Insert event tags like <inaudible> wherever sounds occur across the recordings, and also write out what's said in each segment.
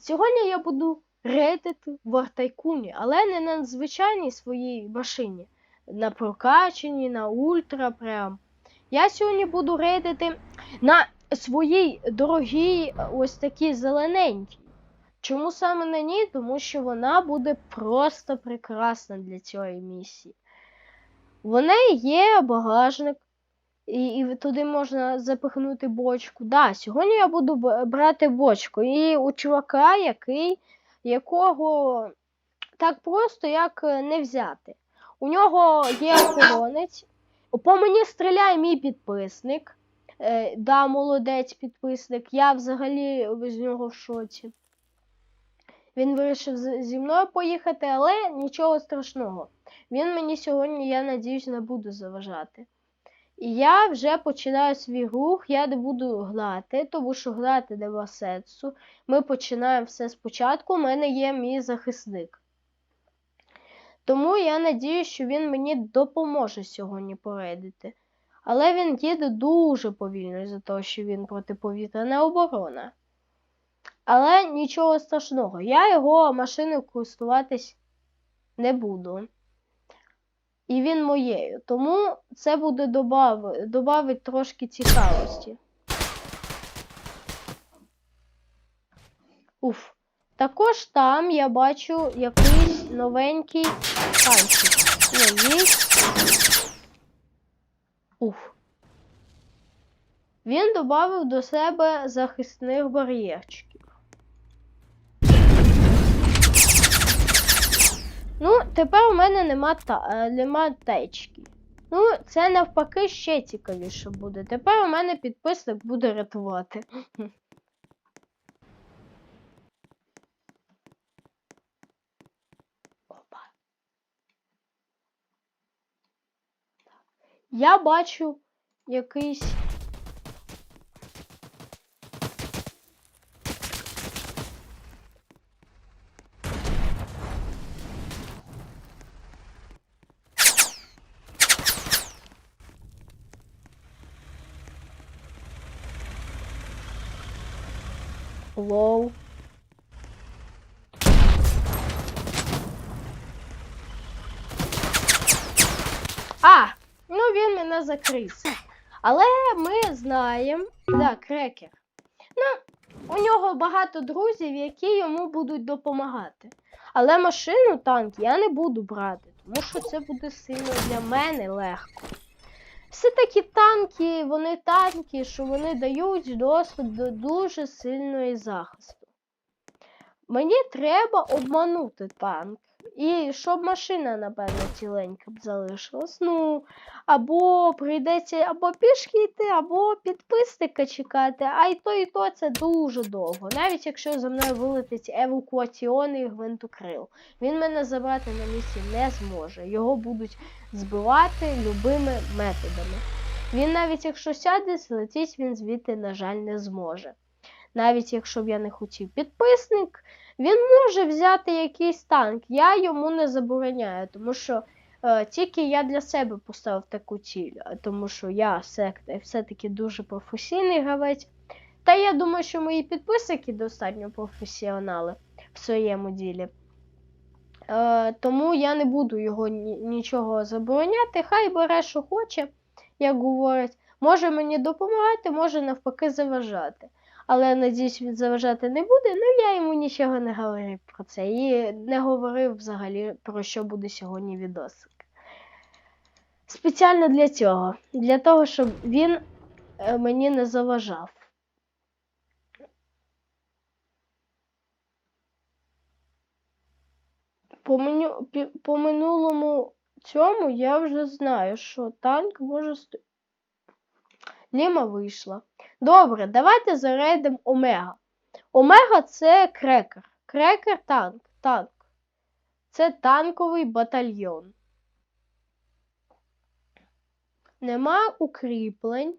Сьогодні я буду рейдити в Артайкуні, але не на звичайній своїй машині. На прокачаній, на ультра прям. Я сьогодні буду рейдити на своїй дорогій ось такій зелененькій. Чому саме на ній? Тому що вона буде просто прекрасна для цієї місії. В неї є багажник, і, і туди можна запихнути бочку. Да, сьогодні я буду брати бочку. І у чувака, який, якого так просто як е, не взяти. У нього є <coughs> охоронець. По мені стріляє мій підписник. Е, да, молодець підписник. Я взагалі з нього в шоці. Він вирішив зі мною поїхати, але нічого страшного. Він мені сьогодні, я надіюсь, не буде заважати. Я вже починаю свій рух, я не буду гнати, тому що гнати нема сенсу. Ми починаємо все спочатку. У мене є мій захисник. Тому я надію, що він мені допоможе сьогодні порейдити. Але він їде дуже повільно за того, що він протиповітряна оборона. Але нічого страшного, я його машиною користуватись не буду. І він моєю. Тому це буде добави, добавить трошки цікавості. Уф. Також там я бачу якийсь новенький танчик. Ні, є. Уф. Він додав до себе захисних бар'єрчиків. Ну, тепер у мене нема, та, е, нема течки. Ну, це навпаки ще цікавіше буде. Тепер у мене підписник буде рятувати. <laughs> Опа. Я бачу якийсь. Лоу. А, ну він мене закрив. Але ми знаємо. Да, крекер. Ну, у нього багато друзів, які йому будуть допомагати. Але машину танк я не буду брати, тому що це буде сильно для мене легко. Все-таки танки, вони танки, що вони дають досвід до дуже сильної захисту. Мені треба обманути танк. І щоб машина, напевно, ціленька б залишилась. Ну, або прийдеться або пішки йти, або підписника чекати, а і то, і то це дуже довго. Навіть якщо за мною вилетить евакуаційний гвинтокрил. Він мене забрати на місці не зможе. Його будуть збивати любими методами. Він навіть якщо сяде, злетіть він звідти, на жаль, не зможе. Навіть якщо б я не хотів підписник, він може взяти якийсь танк. Я йому не забороняю, тому що е, тільки я для себе поставив таку ціль, тому що я секта все-таки дуже професійний гравець. Та я думаю, що мої підписники достатньо професіонали в своєму ділі. Е, тому я не буду його ні- нічого забороняти. Хай бере, що хоче, як говорять. Може мені допомагати, може навпаки заважати. Але надіюсь, він заважати не буде. Ну я йому нічого не говорив про це. І не говорив взагалі про що буде сьогодні відосик. Спеціально для цього. Для того, щоб він е, мені не заважав. По, меню, по минулому цьому я вже знаю, що танк може сто... Ліма вийшла. Добре, давайте зарейдимо Омега. Омега це крекер. Крекер танк. Танк. Це танковий батальйон. Нема укріплень.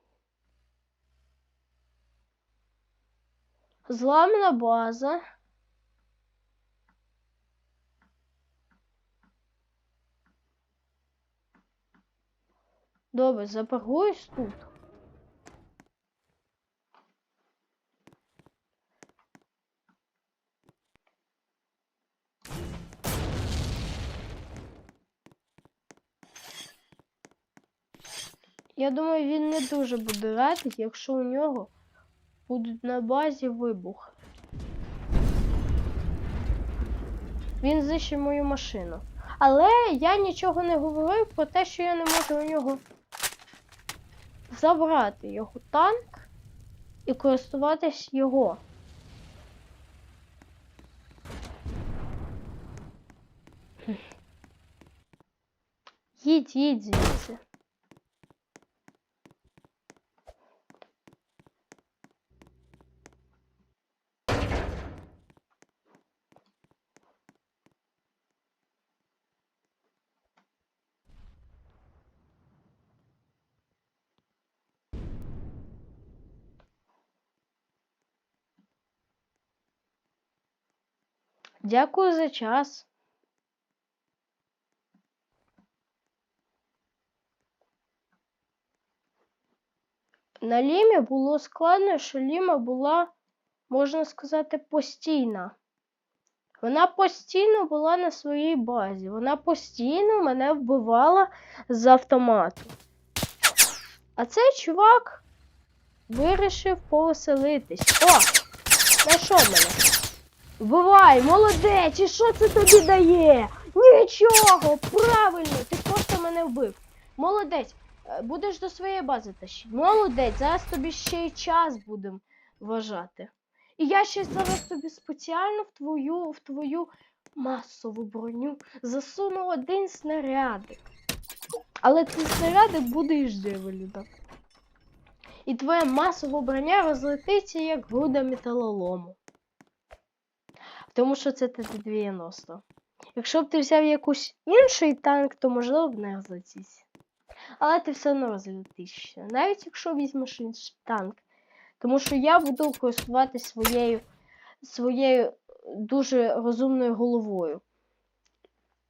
Зламана база. Добре, запаргуюсь тут. Я думаю, він не дуже буде радий, якщо у нього будуть на базі вибухи. Він знищив мою машину. Але я нічого не говорив про те, що я не можу у нього забрати його танк і користуватись його. Їдь, їдь звідси. Дякую за час. На Лімі було складно, що Ліма була, можна сказати, постійна. Вона постійно була на своїй базі. Вона постійно мене вбивала з автомату. А цей чувак вирішив повеселитись. О! Знайшов мене. Вбивай, молодець! І що це тобі дає? Нічого! Правильно! Ти просто мене вбив. Молодець! Е, Будеш до своєї бази тащити. Молодець, зараз тобі ще й час будемо вважати. І я ще зараз тобі спеціально в твою, в твою масову броню засуну один снарядик. Але цей снарядик буде із джевеліна. І твоя масова броня розлетиться як груда металолому. Тому що це Т-90. Якщо б ти взяв якийсь інший танк, то можливо б не розлетівся. Але ти все одно розлетишся. Навіть якщо візьмеш інший танк. Тому що я буду користуватися своєю, своєю дуже розумною головою.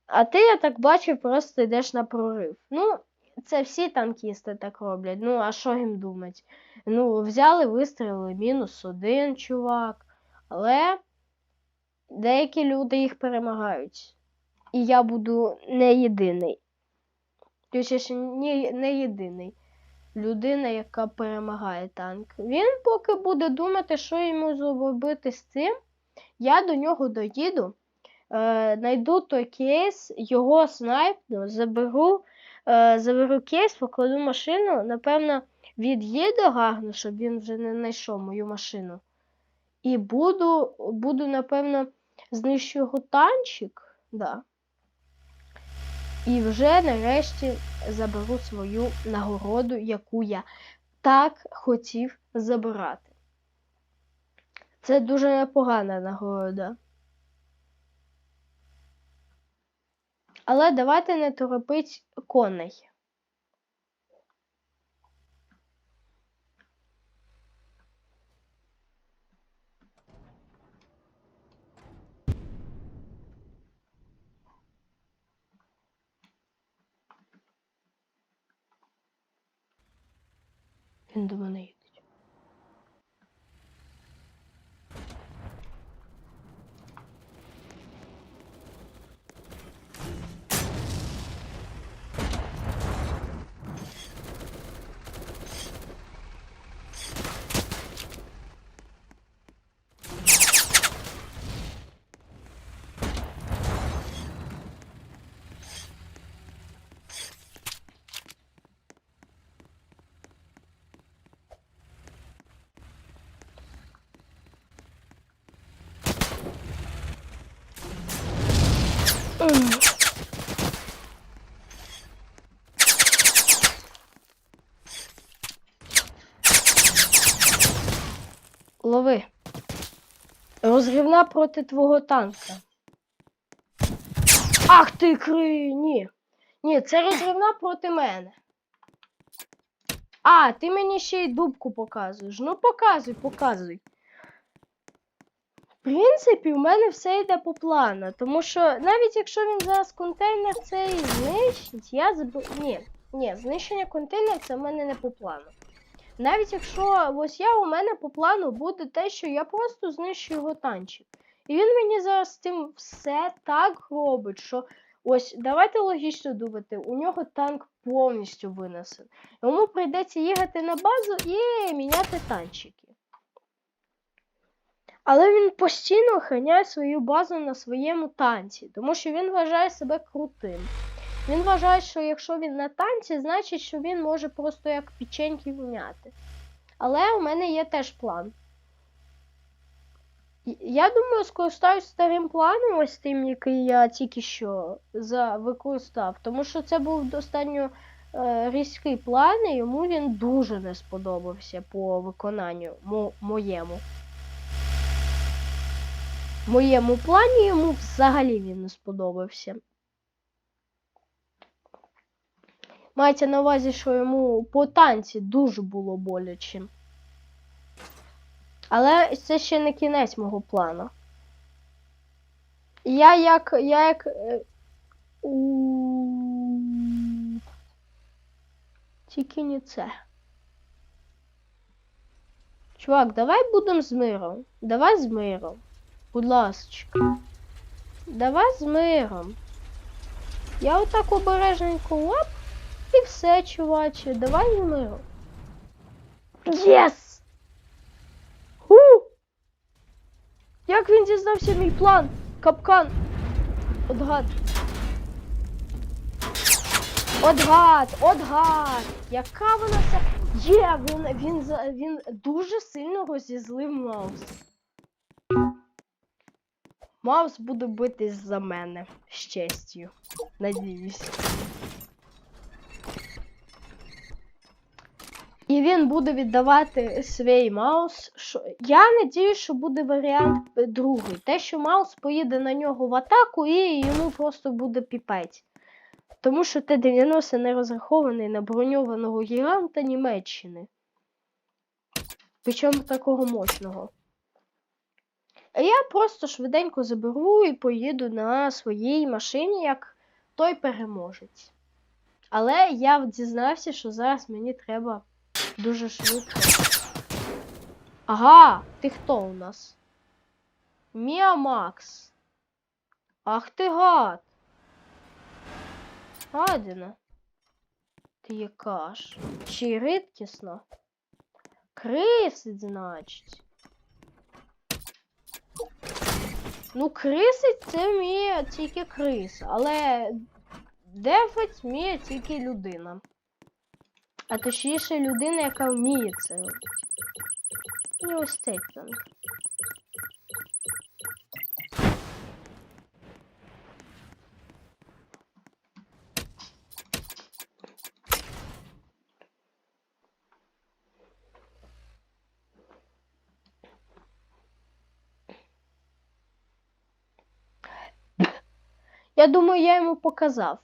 А ти, я так бачу, просто йдеш на прорив. Ну, це всі танкісти так роблять. Ну, а що їм думать? Ну, взяли, вистрілили, мінус один чувак. Але деякі люди їх перемагають. І я буду не єдиний. Точніше, не, не єдиний. Людина, яка перемагає танк. Він поки буде думати, що йому зробити з цим. Я до нього доїду, е, знайду той кейс, його снайпну, заберу, е, заберу кейс, покладу машину, напевно, від'їду гарно, щоб він вже не знайшов мою машину. І буду, буду напевно, знищу його танчик. Да. І вже нарешті заберу свою нагороду, яку я так хотів забирати. Це дуже непогана нагорода. Але давайте не торопить коней. Він до мене їде. М. Лови. Розривна проти твого танка. Ах ти кри! Ні. Ні, це розривна проти мене. А, ти мені ще й дубку показуєш. Ну показуй, показуй. В принципі, в мене все йде по плану, тому що навіть якщо він зараз контейнер цей знищить, я заб... Ні, ні, знищення контейнера це в мене не по плану. Навіть якщо ось я у мене по плану буде те, що я просто знищу його танчик. І він мені зараз тим все так робить, що ось давайте логічно думати, у нього танк повністю винесений. Йому прийдеться їхати на базу і міняти танчики. Але він постійно охороняє свою базу на своєму танці, тому що він вважає себе крутим. Він вважає, що якщо він на танці, значить, що він може просто як печеньки вняти. Але у мене є теж план. Я думаю, скористаюсь старим планом, ось тим, який я тільки що використав, тому що це був достатньо е, різкий план, і йому він дуже не сподобався по виконанню мо- моєму. Моєму плані йому взагалі він не сподобався. Мається на увазі, що йому по танці дуже було боляче. Але це ще не кінець мого плану. Я як. Я як. е, Тільки не це. Чувак, давай будемо з миром. Давай з миром. Будь ласочка. Давай з миром. Я отак обережненько лап і все, чуваче. Давай з. Єс! Ху! Як він дізнався мій план? Капкан. От гад. От гад, от гад. Яка вона вся. Є, він, він, він дуже сильно розізлив Маус. Маус буде битись за мене з честю. Надіюсь. І він буде віддавати свій маус. Я надію, що буде варіант е, другий. Те, що маус поїде на нього в атаку і йому просто буде піпець. Тому що Т-90 не розрахований на броньованого гіганта Німеччини. Причому такого мощного. А я просто швиденько заберу і поїду на своїй машині, як той переможець. Але я дізнався, що зараз мені треба дуже швидко. Ага, ти хто у нас? Міа Макс. Ах ти гад. Гадіна. Ти яка ж? Ще рідкісна. Крисить, значить. Ну, крисить це вміє тільки крис, але дефать вміє тільки людина. А точніше людина, яка вміє це робити. І ось цей. Я думаю, я йому показав.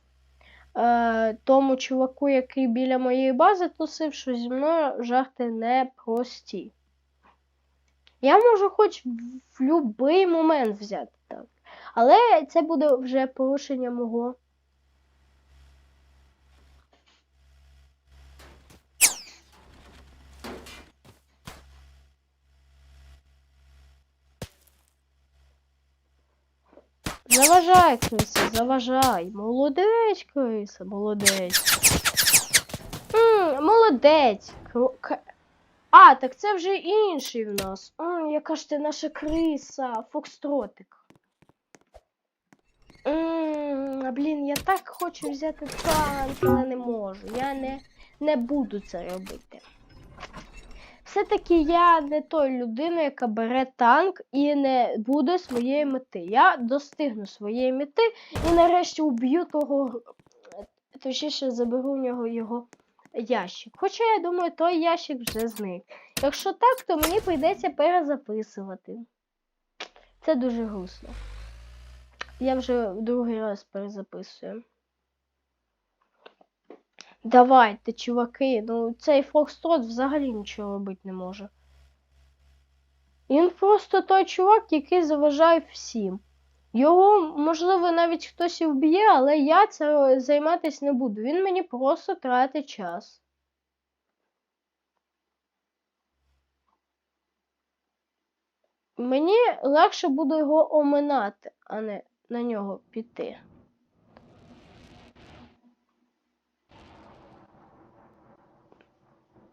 Е, тому чуваку, який біля моєї бази тусив, що зі мною жарти не прості. Я можу хоч в будь-який момент взяти так. Але це буде вже порушення мого. Заважай, криса, заважай. Молодець, криса, молодець. М, молодець. А, так це вже інший в нас. М, яка ж ти наша криса, Фокстротик. М, блін, я так хочу взяти танк, але не можу. Я не, не буду це робити. Все-таки я не той людина, яка бере танк і не буде своєї мети. Я достигну своєї мети і нарешті уб'ю того, точніше заберу в нього його ящик. Хоча я думаю, той ящик вже зник. Якщо так, то мені прийдеться перезаписувати. Це дуже грустно. Я вже другий раз перезаписую. Давайте, чуваки, ну цей Фокстрот взагалі нічого робити не може. Він просто той чувак, який заважає всім. Його, можливо, навіть хтось і вб'є, але я це займатися не буду. Він мені просто тратить час. Мені легше буде його оминати, а не на нього піти.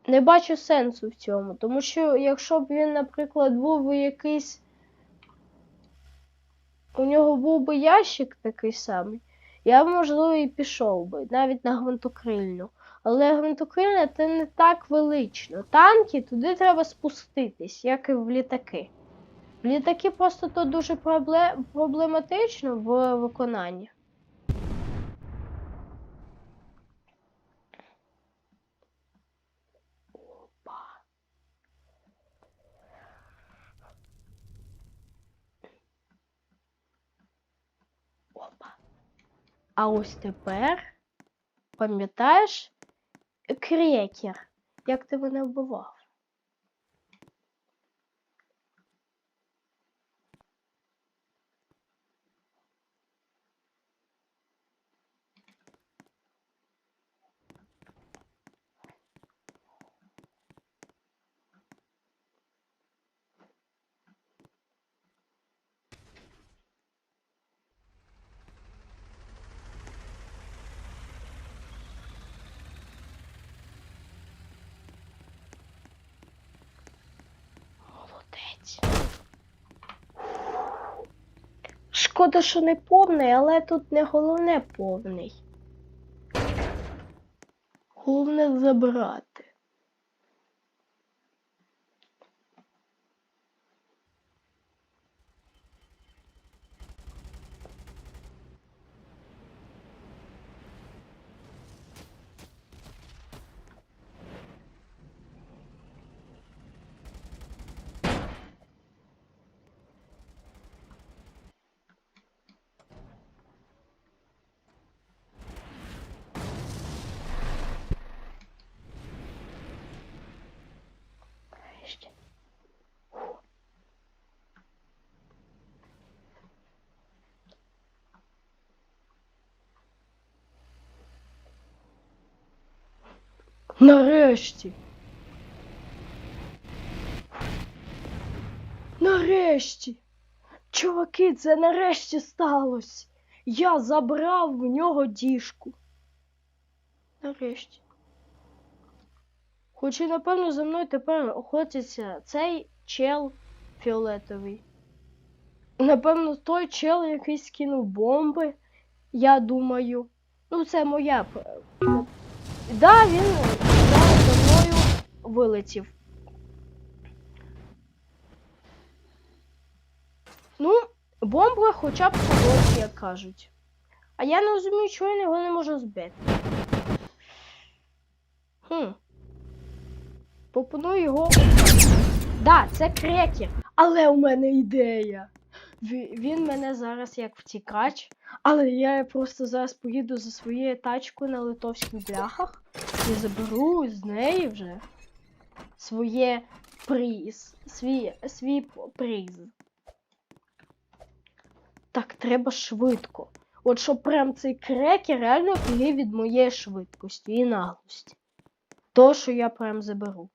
Не бачу сенсу в цьому. Тому що якщо б він, наприклад, був якийсь. У нього був би ящик такий самий, я б, можливо, і пішов би, навіть на гвинтокрильну. Але гвинтокрильна це не так велично. Танки туди треба спуститись, як і в літаки. В літаки просто то дуже проблематично в виконанні. А ось тепер, пам'ятаєш, крекер, як ти мене вбивав? Молодець. Шкода, що не повний, але тут не головне повний. Головне забрати. Нарешті. Нарешті. Нарешті. Чуваки, це нарешті сталося. Я забрав в нього діжку. Нарешті. Хоч і, напевно, за мною тепер охотиться цей чел фіолетовий. Напевно, той чел, який скинув бомби, я думаю. Ну, це моя. Да, він да, мною вилетів. Ну, бомби хоча б хороші, як кажуть. А я не розумію, чого я його не можу збити. Хм. Пропоную його. Да, це крекер. Але у мене ідея. Ві- Він мене зараз як втікач, але я просто зараз поїду за своєю тачкою на литовських бляхах і заберу з неї вже своє приз. Свій, свій приз. Так, треба швидко. От щоб прям цей крекер реально офігів від моєї швидкості і наглості. То, що я прям заберу.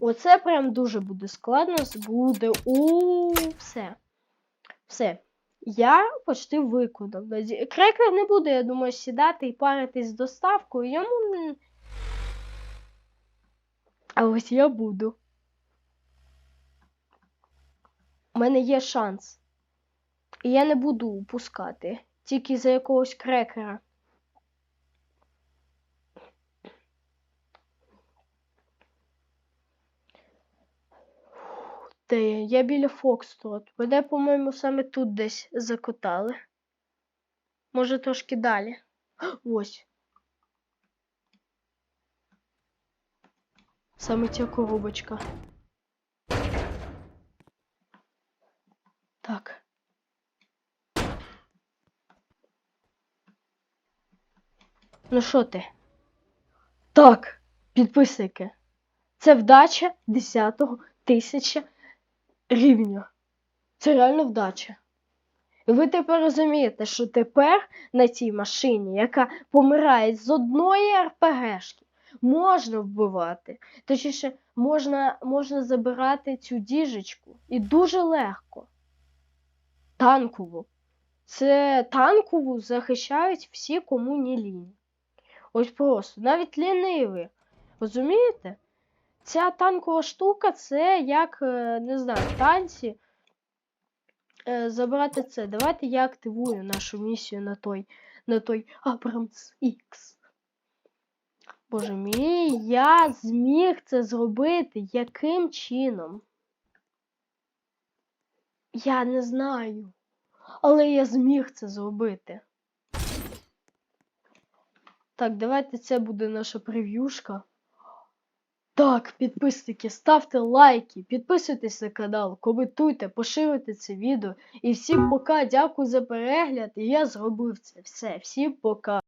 Оце прям дуже буде складно. Буде у все. Все. Я почти виконав. Крекер не буде, я думаю, сідати і паритись з доставкою. Йому. А ось я буду. У мене є шанс. І я не буду упускати. Тільки за якогось крекера. Де я? Біля Фокстрот. Мене, по-моєму, саме тут десь закотали. Може, трошки далі. <gasps> Ось. Саме ця коробочка. Так. Ну що ти? Так, підписники. Це вдача 10 тисяча рівня. Це реально вдача. І ви тепер розумієте, що тепер на цій машині, яка помирає з одної РПГшки, можна вбивати. Точніше, можна, можна забирати цю діжечку. І дуже легко. Танкову. Це танкову захищають всі, кому не лінь. Ось просто. Навіть ліниві. Розумієте? Ця танкова штука це як, е, не знаю, танці. Е, забрати це. Давайте я активую нашу місію на той, на той Абрамс X. Боже мій, я зміг це зробити. Яким чином? Я не знаю. Але я зміг це зробити. Так, давайте це буде наша прев'юшка. Так, підписники, ставте лайки, підписуйтесь на канал, коментуйте, поширюйте це відео. І всім пока, дякую за перегляд. І я зробив це все. Всім пока.